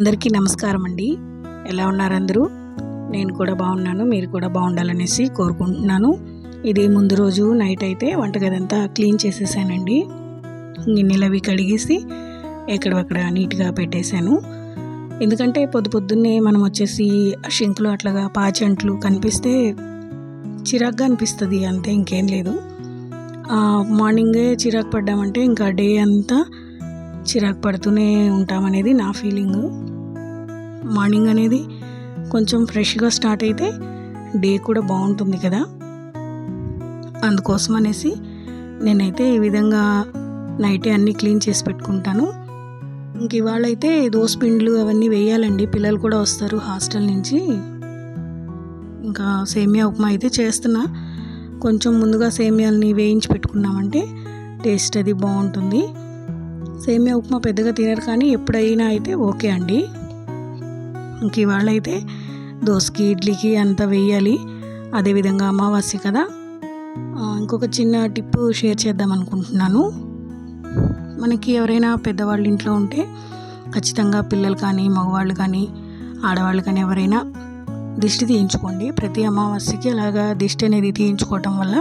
అందరికీ నమస్కారం అండి ఎలా ఉన్నారు అందరూ? నేను కూడా బాగున్నాను మీరు కూడా బాగుండాలనేసి కోరుకుంటున్నాను. ఇది ముందు రోజు నైట్ అయితే వంటగది అంతా క్లీన్ చేసేసానండి. గిన్నెలవి కడిగేసి ఎక్కడక్కడ నీట్గా పెట్టేశాను. ఎందుకంటే పొద్దు పొద్దున్నే మనం వచ్చేసి షింకులు అట్లాగా పాచంట్లు కనిపిస్తే చిరాగ్గా అనిపిస్తుంది అంతే ఇంకేం లేదు. మార్నింగే చిరాకు పడ్డామంటే ఇంకా డే అంతా చిరాకు పడుతూనే ఉంటామనేది నా ఫీలింగ్. మార్నింగ్ అనేది కొంచెం ఫ్రెష్గా స్టార్ట్ అయితే డే కూడా బాగుంటుంది కదా. అందుకోసం అనేసి నేనైతే ఈ విధంగా నైటే అన్నీ క్లీన్ చేసి పెట్టుకుంటాను. ఇంక ఇవాళ అయితే దోస పిండ్లు అవన్నీ వేయాలండి. పిల్లలు కూడా వస్తారు హాస్టల్ నుంచి. ఇంకా సేమియా ఉప్మా అయితే చేస్తున్నా. కొంచెం ముందుగా సేమియాలని వేయించి పెట్టుకున్నామంటే టేస్ట్ అది బాగుంటుంది. సేమియా ఉప్మా పెద్దగా తినరు కానీ ఎప్పుడైనా అయితే ఓకే అండి. ఇంక ఇవాళ అయితే దోసకి ఇడ్లీకి అంత వేయాలి. అదేవిధంగా అమావాస్య కదా. ఇంకొక చిన్న టిప్ షేర్ చేద్దాం అనుకుంటున్నాను. మనకి ఎవరైనా పెద్దవాళ్ళ ఇంట్లో ఉంటే ఖచ్చితంగా పిల్లలు కానీ మగవాళ్ళు కానీ ఆడవాళ్ళు కానీ ఎవరైనా దిష్టి తీయించుకోండి. ప్రతి అమావాస్యకి అలాగా దిష్టి అనేది తీయించుకోవటం వల్ల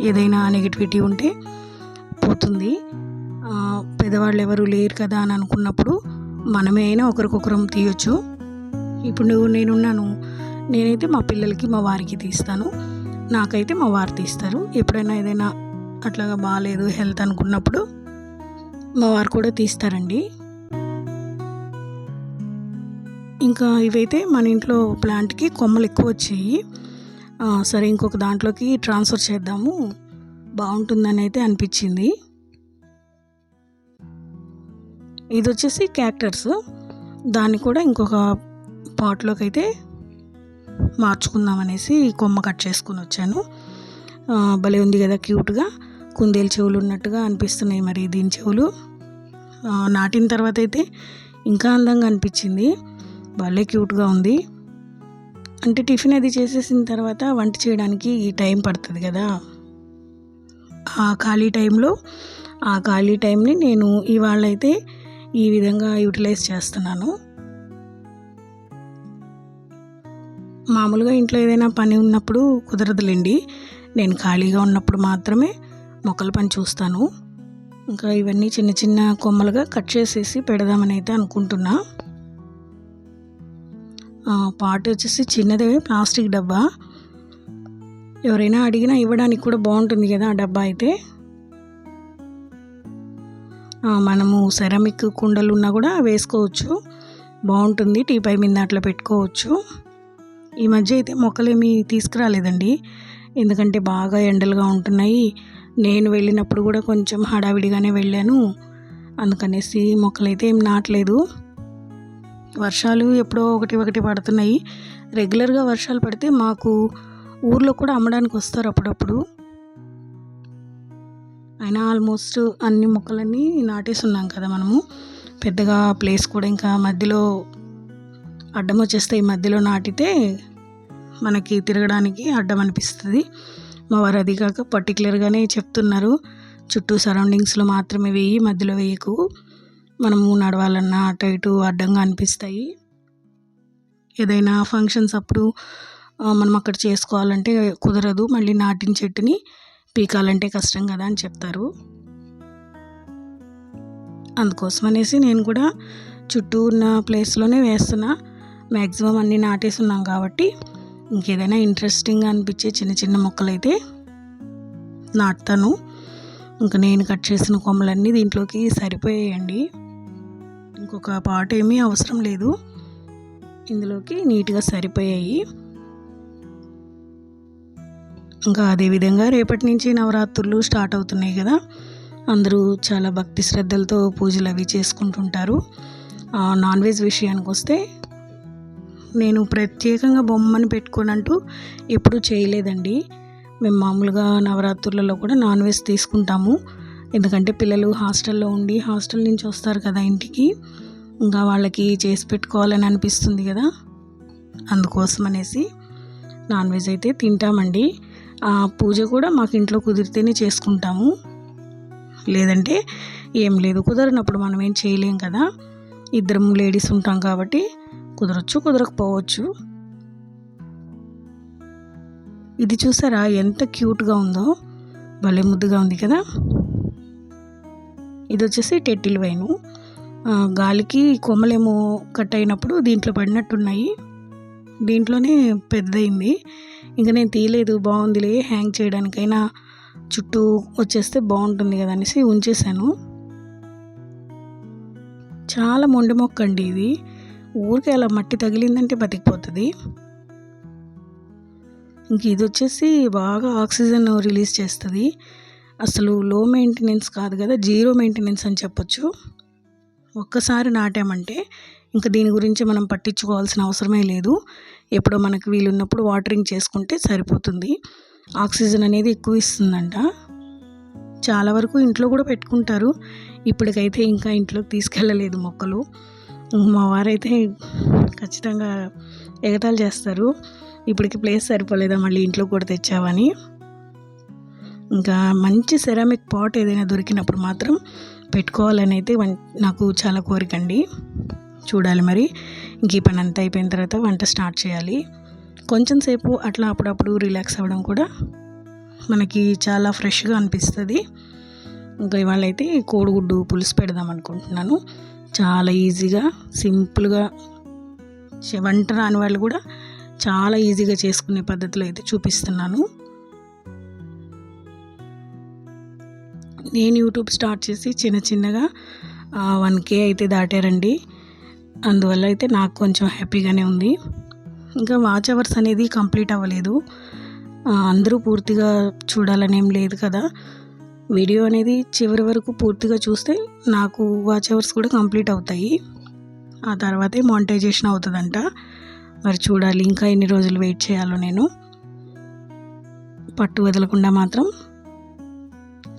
ఏదైనా నెగిటివిటీ ఉంటే పోతుంది. పెద్దవాళ్ళు ఎవరు లేరు కదా అని అనుకున్నప్పుడు మనమే అయినా ఒకరికొకరం తీయొచ్చు. ఇప్పుడు నువ్వు నేనున్నాను. నేనైతే మా పిల్లలకి మా వారికి తీస్తాను. నాకైతే మా వారు తీస్తారు. ఎప్పుడైనా ఏదైనా అట్లాగా బాగాలేదు హెల్త్ అనుకున్నప్పుడు మా వారు కూడా తీస్తారండి. ఇంకా ఇవైతే మన ఇంట్లో ప్లాంట్కి కొమ్మలు ఎక్కువ వచ్చాయి. సరే ఇంకొక దాంట్లోకి ట్రాన్స్ఫర్ చేద్దాము. బాగుంటుందని అయితే అనిపించింది. ఇది వచ్చేసి క్యాక్టర్స్ దాన్ని కూడా ఇంకొక పాట్లోకి అయితే మార్చుకుందాం అనేసి కొమ్మ కట్ చేసుకుని వచ్చాను. భలే ఉంది కదా క్యూట్గా కుందేలు చెవులు ఉన్నట్టుగా అనిపిస్తున్నాయి మరి దీని చెవులు. నాటిన తర్వాత అయితే ఇంకా అందంగా అనిపించింది. భలే క్యూట్గా ఉంది. అంటే టిఫిన్ అది చేసేసిన తర్వాత వంట చేయడానికి ఈ టైం పడుతుంది కదా. ఆ ఖాళీ టైంలో ఆ ఖాళీ టైంని నేను ఇవాళ అయితే ఈ విధంగా యూటిలైజ్ చేస్తున్నాను. మామూలుగా ఇంట్లో ఏదైనా పని ఉన్నప్పుడు కుదరదులేండి. నేను ఖాళీగా ఉన్నప్పుడు మాత్రమే మొక్కల పని చూస్తాను. ఇంకా ఇవన్నీ చిన్న చిన్న కొమ్మలుగా కట్ చేసేసి పెడదామని అయితే అనుకుంటున్నా. ఆ, పాట్ వచ్చేసి చిన్నదే ప్లాస్టిక్ డబ్బా. ఎవరైనా అడిగినా ఇవ్వడానికి కూడా బాగుంటుంది కదా ఆ డబ్బా అయితే. మనము సెరామిక్ కుండలు ఉన్నా కూడా వేసుకోవచ్చు. బాగుంటుంది. టీపై మీద అట్లా పెట్టుకోవచ్చు. ఈ మధ్య అయితే మొక్కలేమి తీసుకురాలేదండి. ఎందుకంటే బాగా ఎండలుగా ఉంటున్నాయి. నేను వెళ్ళినప్పుడు కూడా కొంచెం హడావిడిగానే వెళ్ళాను. అందుకనేసి మొక్కలైతే ఏం నాటలేదు. వర్షాలు ఎప్పుడో ఒకటి ఒకటి పడుతున్నాయి. రెగ్యులర్గా వర్షాలు పడితే మాకు ఊర్లో కూడా అమ్మడానికి వస్తారు అప్పుడప్పుడు. అయినా ఆల్మోస్ట్ అన్ని మొక్కలన్నీ నాటేసి ఉన్నాం కదా మనము. పెద్దగా ప్లేస్ కూడా ఇంకా మధ్యలో అడ్డం వచ్చేస్తే ఈ మధ్యలో నాటితే మనకి తిరగడానికి అడ్డం అనిపిస్తుంది. మా వారు అది కాక పర్టికులర్గానే చెప్తున్నారు. చుట్టూ సరౌండింగ్స్లో మాత్రమే వేయి మధ్యలో వేయకు. మనము నడవాలన్నా అటు ఇటు అడ్డంగా అనిపిస్తాయి. ఏదైనా ఫంక్షన్స్ అప్పుడు మనం అక్కడ చేసుకోవాలంటే కుదరదు. మళ్ళీ నాటిన చెట్టుని పీకాలంటే కష్టం కదా అని చెప్తారు. అందుకోసం అనేసి నేను కూడా చుట్టూ ఉన్న ప్లేస్లోనే వేస్తున్నా. మ్యాక్సిమం అన్నీ నాటేసి ఉన్నాం కాబట్టి ఇంకేదైనా ఇంట్రెస్టింగ్గా అనిపించే చిన్న చిన్న మొక్కలైతే నాటుతాను. ఇంకా నేను కట్ చేసిన కొమ్మలన్నీ దీంట్లోకి సరిపోయాయండి. ఇంకొక పాట ఏమీ అవసరం లేదు. ఇందులోకి నీట్గా సరిపోయాయి. ఇంకా అదేవిధంగా రేపటి నుంచి నవరాత్రులు స్టార్ట్ అవుతున్నాయి కదా. అందరూ చాలా భక్తి శ్రద్ధలతో పూజలు అవి చేసుకుంటుంటారు. నాన్ వెజ్ విషయానికి వస్తే నేను ప్రత్యేకంగా బొమ్మని పెట్టుకోనంటూ ఎప్పుడూ చేయలేదండి. మేము మామూలుగా నవరాత్రులలో కూడా నాన్ వెజ్ తీసుకుంటాము. ఎందుకంటే పిల్లలు హాస్టల్లో ఉండి హాస్టల్ నుంచి వస్తారు కదా ఇంటికి. ఇంకా వాళ్ళకి చేసి పెట్టుకోవాలని అనిపిస్తుంది కదా. అందుకోసం అనేసి నాన్ వెజ్ అయితే తింటామండి. ఆ పూజ కూడా మాకు ఇంట్లో కుదిరితేనే చేసుకుంటాము. లేదంటే ఏం లేదు కుదరనప్పుడు మనం ఏం చేయలేం కదా. ఇద్దరం లేడీస్ ఉంటాం కాబట్టి కుదరచ్చు కుదరకపోవచ్చు. ఇది చూసారా ఎంత క్యూట్గా ఉందో? భలే ముద్దుగా ఉంది కదా. ఇది వచ్చేసి టెట్టిల్ వైను. గాలికి కొమ్మలేమో కట్ అయినప్పుడు దీంట్లో పడినట్టున్నాయి. దీంట్లోనే పెద్దయింది. ఇంకా నేను తీయలేదు బాగుందిలే హ్యాంగ్ చేయడానికైనా చుట్టూ వచ్చేస్తే బాగుంటుంది కదా అనేసి ఉంచేసాను చాలా మొండి మొక్క అండి ఇది. ఊరికే అలా మట్టి తగిలిందంటే బతికిపోతుంది. ఇంక ఇది వచ్చేసి బాగా ఆక్సిజన్ రిలీజ్ చేస్తుంది. అసలు లో మెయింటెనెన్స్ కాదు కదా జీరో మెయింటెనెన్స్ అని చెప్పొచ్చు. ఒక్కసారి నాటామంటే ఇంకా దీని గురించి మనం పట్టించుకోవాల్సిన అవసరమే లేదు. ఎప్పుడో మనకు వీలున్నప్పుడు వాటరింగ్ చేసుకుంటే సరిపోతుంది. ఆక్సిజన్ అనేది ఎక్కువ ఇస్తుందంట. చాలా వరకు ఇంట్లో కూడా పెట్టుకుంటారు. ఇప్పటికైతే ఇంకా ఇంట్లోకి తీసుకెళ్ళలేదు మొక్కలు. మా వారైతే ఖచ్చితంగా ఎగతాళి చేస్తారు. ఇప్పటికి ప్లేస్ సరిపోలేదా మళ్ళీ ఇంట్లో కూడా తెచ్చావని. ఇంకా మంచి సెరామిక్ పాట్ ఏదైనా దొరికినప్పుడు మాత్రం పెట్టుకోవాలని అయితే వన్- నాకు చాలా కోరిక అండి. చూడాలి మరి. ఇంక ఈ పని అంతా అయిపోయిన తర్వాత వంట స్టార్ట్ చేయాలి. కొంచెం సేపు అట్లా అప్పుడప్పుడు రిలాక్స్ అవ్వడం కూడా మనకి చాలా ఫ్రెష్గా అనిపిస్తుంది. ఇంకా ఇవాళ అయితే కోడిగుడ్డు పులుసు పెడదాం అనుకుంటున్నాను. చాలా ఈజీగా సింపుల్గా వంట రాని వాళ్ళు కూడా చాలా ఈజీగా చేసుకునే పద్ధతిలో అయితే చూపిస్తున్నాను. నేను యూట్యూబ్ స్టార్ట్ చేసి చిన్న చిన్నగా వన్ కే అయితే దాటారండి. అందువల్ల అయితే నాకు కొంచెం హ్యాపీగానే ఉంది. ఇంకా వాచ్ అవర్స్ అనేది కంప్లీట్ అవ్వలేదు. అందరూ పూర్తిగా చూడాలని ఏం లేదు కదా. వీడియో అనేది చివరి వరకు పూర్తిగా చూస్తే నాకు వాచ్ అవర్స్ కూడా కంప్లీట్ అవుతాయి. ఆ తర్వాతే మానిటైజేషన్ అవుతుందంట. మరి చూడాలి ఇంకా ఎన్ని రోజులు వెయిట్ చేయాలో నేను. పట్టు వదలకుండా మాత్రం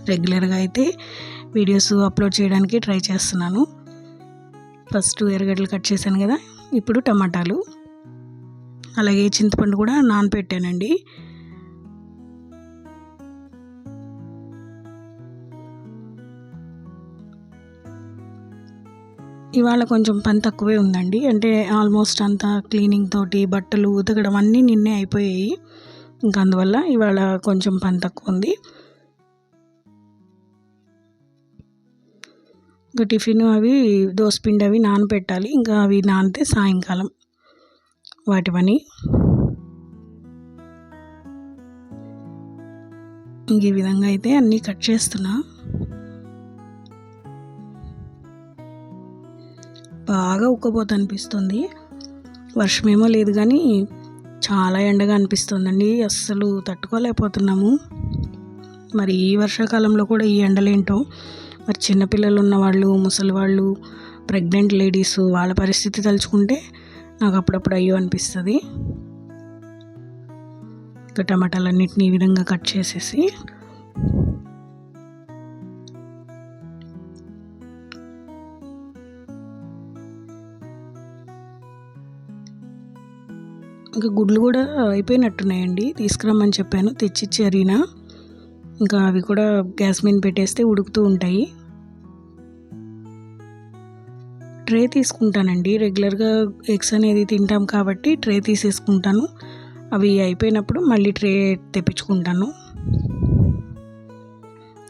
రెగ్యులర్గా అయితే వీడియోస్ అప్లోడ్ చేయడానికి ట్రై చేస్తున్నాను. ఫస్ట్ ఎర్రగడ్డలు కట్ చేశాను కదా ఇప్పుడు టమాటాలు. అలాగే చింతపండు కూడా నానపెట్టానండి. ఇవాళ కొంచెం పని తక్కువే ఉందండి. అంటే ఆల్మోస్ట్ అంతా క్లీనింగ్ తోటి బట్టలు ఉతకడం అన్నీ నిన్నే అయిపోయాయి. ఇంకా అందువల్ల ఇవాళ కొంచెం పని తక్కువ ఉంది. ఇంకా టిఫిన్ అవి దోసపిండి అవి నానబెట్టాలి. ఇంకా అవి నానితే సాయంకాలం వాటి పని. ఇంక ఈ విధంగా అయితే అన్నీ కట్ చేస్తున్నా. బాగా ఉక్కపోత అనిపిస్తుంది. వర్షమేమో లేదు కానీ చాలా ఎండగా అనిపిస్తుందండి. అస్సలు తట్టుకోలేకపోతున్నాము. మరి ఈ వర్షాకాలంలో కూడా ఈ ఎండలేంటో మరి చిన్నపిల్లలు ఉన్న వాళ్ళు ముసలి వాళ్ళు ప్రెగ్నెంట్ లేడీస్ వాళ్ళ పరిస్థితి తలుచుకుంటే నాకు అప్పుడప్పుడు అయ్యో అనిపిస్తుంది. ఇంకా టమాటాలన్నింటినీ ఈ విధంగా కట్ చేసేసి ఇంకా గుడ్లు కూడా అయిపోయినట్టున్నాయండి. తీసుకురమ్మని చెప్పాను. తెచ్చిచ్చారీనా ఇంకా అవి కూడా గ్యాస్ మీద పెట్టేస్తే ఉడుకుతూ ఉంటాయి. ట్రే తీసుకుంటానండి. రెగ్యులర్గా ఎగ్స్ అనేది తింటాం కాబట్టి ట్రే తీసేసుకుంటాను. అవి అయిపోయినప్పుడు మళ్ళీ ట్రే తెప్పించుకుంటాను.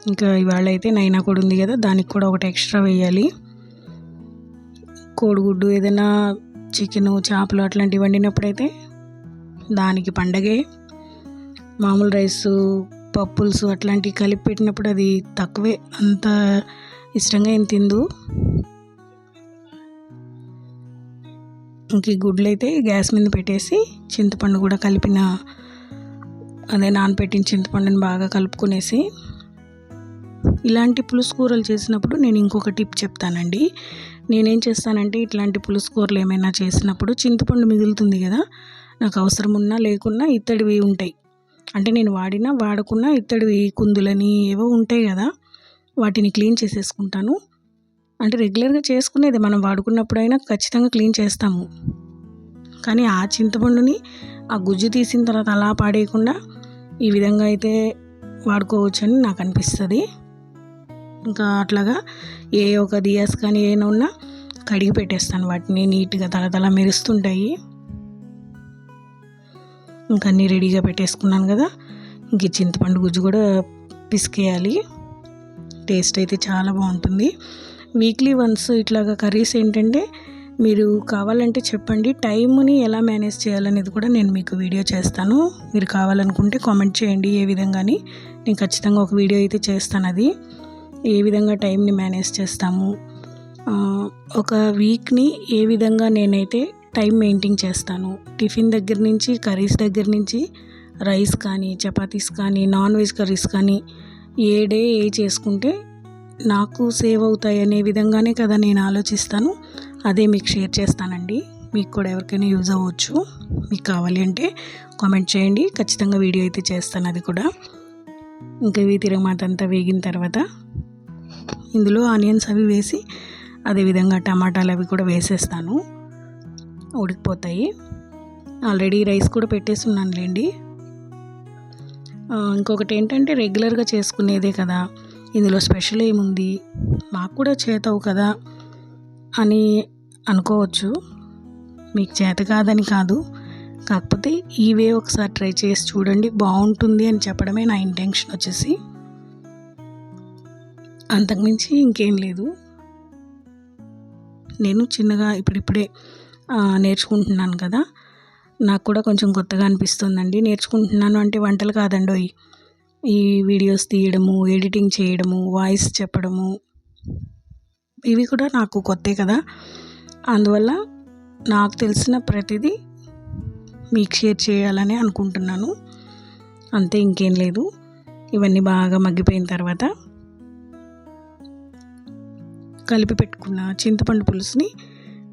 ఇంకా ఇవాళ అయితే నైనా కూడా ఉంది కదా దానికి కూడా ఒకటి ఎక్స్ట్రా వేయాలి. కోడిగుడ్డు ఏదైనా చికెను చేపలు అట్లాంటివి వండినప్పుడైతే దానికి పండగే. మామూలు రైసు పప్పుల్స్ అట్లాంటివి కలిపి పెట్టినప్పుడు అది తక్కువే అంత ఇష్టంగా ఏం తిందు. ఇంక ఈ గుడ్లు అయితే గ్యాస్ మీద పెట్టేసి చింతపండు కూడా కలిపిన అదే నానపెట్టిన చింతపండుని బాగా కలుపుకునేసి ఇలాంటి పులుసు కూరలు చేసినప్పుడు నేను ఇంకొక టిప్ చెప్తానండి. నేనేం చేస్తానంటే ఇట్లాంటి పులుసు కూరలు ఏమైనా చేసినప్పుడు చింతపండు మిగులుతుంది కదా నాకు అవసరం ఉన్నా లేకున్నా ఇత్తడివి ఉంటాయి. అంటే నేను వాడినా వాడకున్నా ఇత్తడి కుందులని ఏవో ఉంటాయి కదా వాటిని క్లీన్ చేసేసుకుంటాను. అంటే రెగ్యులర్గా చేసుకునేది మనం వాడుకున్నప్పుడైనా ఖచ్చితంగా క్లీన్ చేస్తాము. కానీ ఆ చింతపండుని ఆ గుజ్జు తీసిన తర్వాత అలా పాడేయకుండా ఈ విధంగా అయితే వాడుకోవచ్చని నాకు అనిపిస్తుంది. ఇంకా అట్లాగా ఏ ఒక దియాస్ కానీ ఏమైనా ఉన్నా కడిగి పెట్టేస్తాను వాటిని నీట్గా తలతల మెరుస్తుంటాయి. ఇంకా అన్నీ రెడీగా పెట్టేసుకున్నాను కదా. ఇంక చింతపండు గుజ్జు కూడా పిసికేయాలి. టేస్ట్ అయితే చాలా బాగుంటుంది. వీక్లీ వన్స్ ఇట్లాగా కర్రీస్ ఏంటంటే మీరు కావాలంటే చెప్పండి టైంని ఎలా మేనేజ్ చేయాలనేది కూడా నేను మీకు వీడియో చేస్తాను. మీరు కావాలనుకుంటే కామెంట్ చేయండి ఏ విధంగాని. నేను ఖచ్చితంగా ఒక వీడియో అయితే చేస్తాను అది. ఏ విధంగా టైంని మేనేజ్ చేస్తాము. ఒక వీక్ని ఏ విధంగా నేనైతే టైం మెయింటైన్ చేస్తాను. టిఫిన్ దగ్గర నుంచి కర్రీస్ దగ్గర నుంచి రైస్ కానీ చపాతీస్ కానీ నాన్ వెజ్ కర్రీస్ కానీ ఏ డే ఏ చేసుకుంటే నాకు సేవ్ అవుతాయి అనే విధంగానే కదా నేను ఆలోచిస్తాను. అదే మీకు షేర్ చేస్తానండి. మీకు కూడా ఎవరికైనా యూజ్ అవ్వచ్చు. మీకు కావాలి అంటే కామెంట్ చేయండి. ఖచ్చితంగా వీడియో అయితే చేస్తాను అది కూడా. ఇంకా ఇవి తిరగమాత అంతా వేగిన తర్వాత ఇందులో ఆనియన్స్ అవి వేసి అదేవిధంగా టమాటాలు అవి కూడా వేసేస్తాను. ఉడికిపోతాయి. ఆల్రెడీ రైస్ కూడా పెట్టేసి ఉన్నానులేండి ఇంకొకటి ఏంటంటే రెగ్యులర్గా చేసుకునేదే కదా. ఇందులో స్పెషల్ ఏముంది? మాకు కూడా చేతవు కదా అని అనుకోవచ్చు. మీకు చేత కాదని కాదు. కాకపోతే ఇవే ఒకసారి ట్రై చేసి చూడండి. బాగుంటుంది అని చెప్పడమే నా ఇంటెన్షన్ వచ్చేసి. అంతకుమించి ఇంకేం లేదు. నేను చిన్నగా ఇప్పుడిప్పుడే నేర్చుకుంటున్నాను కదా. నాకు కూడా కొంచెం కొత్తగా అనిపిస్తుందండి. నేర్చుకుంటున్నాను అంటే వంటలు కాదండోయ్. ఈ వీడియోస్ తీయడము ఎడిటింగ్ చేయడము వాయిస్ చెప్పడము ఇవి కూడా నాకు కొత్తే కదా. అందువల్ల నాకు తెలిసిన ప్రతిదీ మీకు షేర్ చేయాలని అనుకుంటున్నాను. అంతే ఇంకేం లేదు. ఇవన్నీ బాగా మగ్గిపోయిన తర్వాత కలిపి పెట్టుకున్న చింతపండు పులుసుని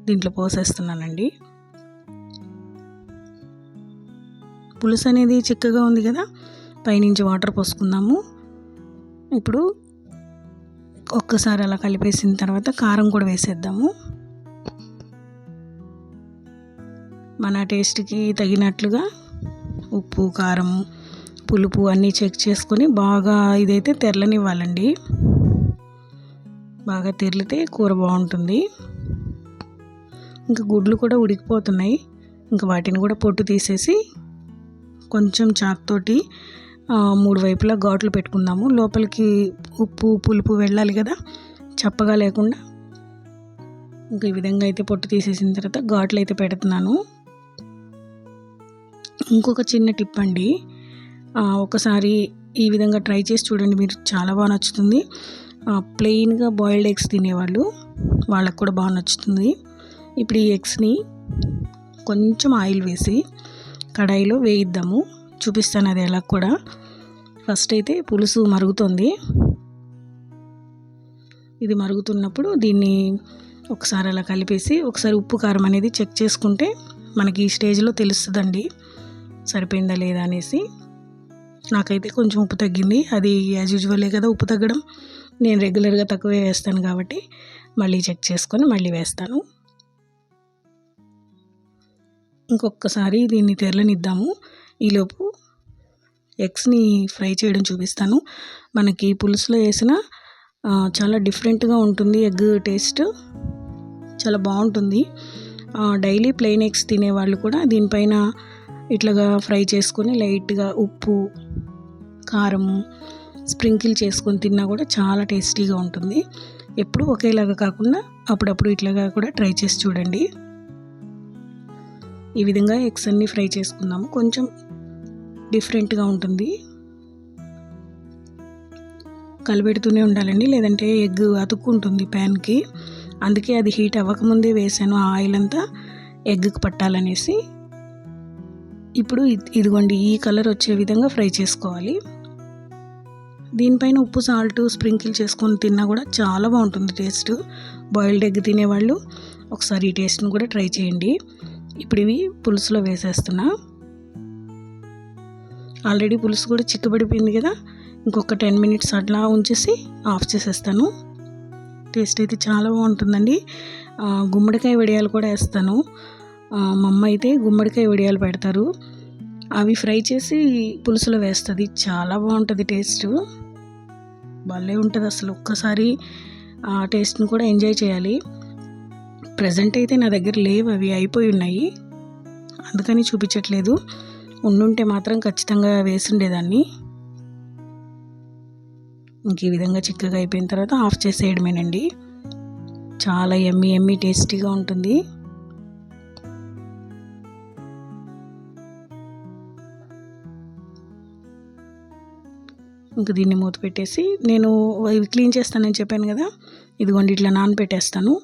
దీంట్లో పోసేస్తున్నానండి. పులుసు అనేది చిక్కగా ఉంది కదా పైనుంచి వాటర్ పోసుకుందాము. ఇప్పుడు ఒక్కసారి అలా కలిపేసిన తర్వాత కారం కూడా వేసేద్దాము. మన టేస్ట్కి తగినట్లుగా ఉప్పు కారం పులుపు అన్నీ చెక్ చేసుకొని బాగా ఇదైతే తెరలనివ్వాలండి. బాగా తెరిలితే కూర బాగుంటుంది. ఇంకా గుడ్లు కూడా ఉడికిపోతున్నాయి. ఇంకా వాటిని కూడా పొట్టు తీసేసి కొంచెం చాక్తోటి మూడు వైపులా ఘాట్లు పెట్టుకుందాము. లోపలికి ఉప్పు పులుపు వెళ్ళాలి కదా చప్పగా లేకుండా. ఇంకా ఈ విధంగా అయితే పొట్టు తీసేసిన తర్వాత ఘాట్లు అయితే పెడుతున్నాను. ఇంకొక చిన్న టిప్ అండి ఒకసారి ఈ విధంగా ట్రై చేసి చూడండి మీరు చాలా బాగా నచ్చుతుంది. ప్లెయిన్గా బాయిల్డ్ ఎగ్స్ తినేవాళ్ళు వాళ్ళకు కూడా బాగా నచ్చుతుంది. ఇప్పుడు ఈ ఎగ్స్ని కొంచెం ఆయిల్ వేసి కడాయిలో వేయిద్దాము. చూపిస్తాను అది ఎలా కూడా. ఫస్ట్ అయితే పులుసు మరుగుతుంది. ఇది మరుగుతున్నప్పుడు దీన్ని ఒకసారి అలా కలిపేసి ఒకసారి ఉప్పు కారం అనేది చెక్ చేసుకుంటే మనకి ఈ స్టేజ్లో తెలుస్తుందండి. సరిపోయిందా లేదా అనేసి. నాకైతే కొంచెం ఉప్పు తగ్గింది. అది యాజ్ యూజువలే కదా ఉప్పు తగ్గడం. నేను రెగ్యులర్గా తక్కువే వేస్తాను కాబట్టి మళ్ళీ చెక్ చేసుకొని మళ్ళీ వేస్తాను. ఇంకొకసారి దీన్ని తెరలనిద్దాము. ఈలోపు ఎగ్స్ని ఫ్రై చేయడం చూపిస్తాను. మనకి పులుసులో వేసిన చాలా డిఫరెంట్గా ఉంటుంది ఎగ్ టేస్ట్. చాలా బాగుంటుంది. డైలీ ప్లెయిన్ ఎగ్స్ తినేవాళ్ళు కూడా దీనిపైన ఇట్లాగా ఫ్రై చేసుకొని లైట్గా ఉప్పు కారం స్ప్రింకిల్ చేసుకొని తిన్నా కూడా చాలా టేస్టీగా ఉంటుంది. ఎప్పుడు ఒకేలాగా కాకుండా అప్పుడప్పుడు ఇట్లాగా కూడా ట్రై చేసి చూడండి. ఈ విధంగా ఎగ్స్ అన్నీ ఫ్రై చేసుకుందాము కొంచెం డిఫరెంట్గా ఉంటుంది. కలిపెడుతూనే ఉండాలండి. లేదంటే ఎగ్ అతుక్కుంటుంది ప్యాన్కి. అందుకే అది హీట్ అవ్వకముందే వేసాను ఆ ఆయిల్ అంతా ఎగ్కి పట్టాలనేసి. ఇప్పుడు ఇదిగోండి ఈ కలర్ వచ్చే విధంగా ఫ్రై చేసుకోవాలి. దీనిపైన ఉప్పు సాల్ట్ స్ప్రింకిల్ చేసుకొని తిన్నా కూడా చాలా బాగుంటుంది టేస్ట్. బాయిల్డ్ ఎగ్ తినేవాళ్ళు ఒకసారి ఈ టేస్ట్ని కూడా ట్రై చేయండి. ఇప్పుడు ఇవి పులుసులో వేసేస్తున్నా. ఆల్రెడీ పులుసు కూడా చిక్కబడిపోయింది కదా. ఇంకొక టెన్ మినిట్స్ అట్లా ఉంచేసి ఆఫ్ చేసేస్తాను. టేస్ట్ అయితే చాలా బాగుంటుందండి. గుమ్మడికాయ వడియాలు కూడా వేస్తాను. మా అమ్మ అయితే గుమ్మడికాయ వడియాలు పెడతారు. అవి ఫ్రై చేసి పులుసులో వేస్తుంది. చాలా బాగుంటుంది టేస్ట్. భలే ఉంటుంది అసలు ఒక్కసారి ఆ టేస్ట్ని కూడా ఎంజాయ్ చేయాలి. ప్రజెంట్ అయితే నా దగ్గర లేవు అవి అయిపోయి ఉన్నాయి. అందుకని చూపించట్లేదు. ఉండుంటే మాత్రం ఖచ్చితంగా వేసుండేదాన్ని. ఇంక ఈ విధంగా చిక్కగా అయిపోయిన తర్వాత ఆఫ్ చేసేయడమేనండి. చాలా ఎమ్మి ఎమ్మి టేస్టీగా ఉంటుంది. ఇంక దీన్ని మూత పెట్టేసి నేను ఇవి క్లీన్ చేస్తానని చెప్పాను కదా ఇదిగోండి ఇట్లా నానబెట్టేస్తాను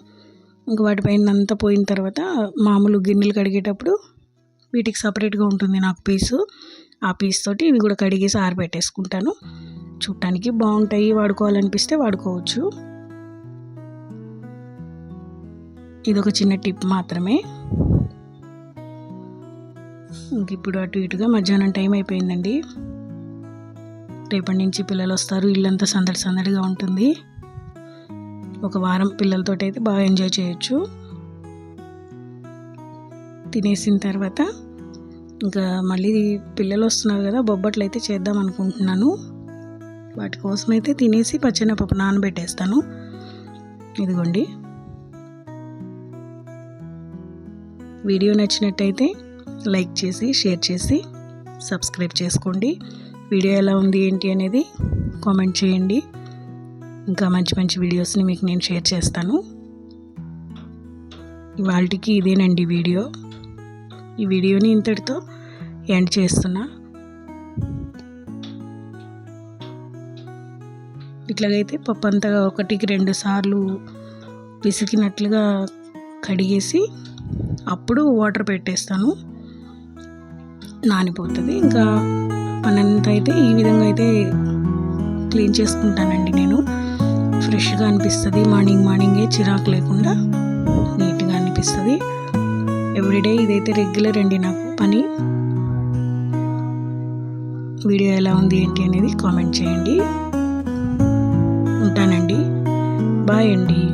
ఇంకా వాటిపైన అంతా పోయిన తర్వాత మామూలు గిన్నెలు కడిగేటప్పుడు వీటికి సపరేట్గా ఉంటుంది నాకు పీసు. ఆ పీస్ తోటి ఇవి కూడా కడిగేసి ఆరబెట్టేసుకుంటాను. చూడటానికి బాగుంటాయి వాడుకోవాలనిపిస్తే వాడుకోవచ్చు. ఇది ఒక చిన్న టిప్ మాత్రమే. ఇంక ఇప్పుడు అటు ఇటుగా మధ్యాహ్నం టైం అయిపోయిందండి. రేపటి నుంచి పిల్లలు వస్తారు ఇల్లంతా సందడి సందడిగా ఉంటుంది. ఒక వారం పిల్లలతో అయితే బాగా ఎంజాయ్ చేయొచ్చు. తినేసిన తర్వాత ఇంకా మళ్ళీ పిల్లలు వస్తున్నారు కదా బొబ్బట్లు అయితే చేద్దాం అనుకుంటున్నాను. వాటి కోసం అయితే తినేసి పచ్చెనపప్పు నానబెట్టేస్తాను. ఇదిగోండి. వీడియో నచ్చినట్టయితే లైక్ చేసి షేర్ చేసి సబ్స్క్రైబ్ చేసుకోండి. వీడియో ఎలా ఉంది ఏంటి అనేది కామెంట్ చేయండి. ఇంకా మంచి మంచి వీడియోస్ని మీకు నేను షేర్ చేస్తాను. ఇవాళకి ఇదేనండి వీడియో. ఈ వీడియోని ఇంతటితో ఎండ్ చేస్తున్నా. ఇట్లాగైతే పప్పు అంతా ఒకటికి రెండు సార్లు పిసికినట్లుగా కడిగేసి అప్పుడు వాటర్ పెట్టేస్తాను. నానిపోతుంది. ఇంకా పనంతా అయితే ఈ విధంగా అయితే క్లీన్ చేసుకుంటానండి నేను. ఫ్రెష్గా అనిపిస్తుంది. మార్నింగ్ మార్నింగే చిరాకు లేకుండా నీట్గా అనిపిస్తుంది. ఎవ్రీడే ఇదైతే రెగ్యులర్ అండి నాకు పని. వీడియో ఎలా ఉంది ఏంటి అనేది కామెంట్ చేయండి. ఉంటానండి. బాయ్ అండి.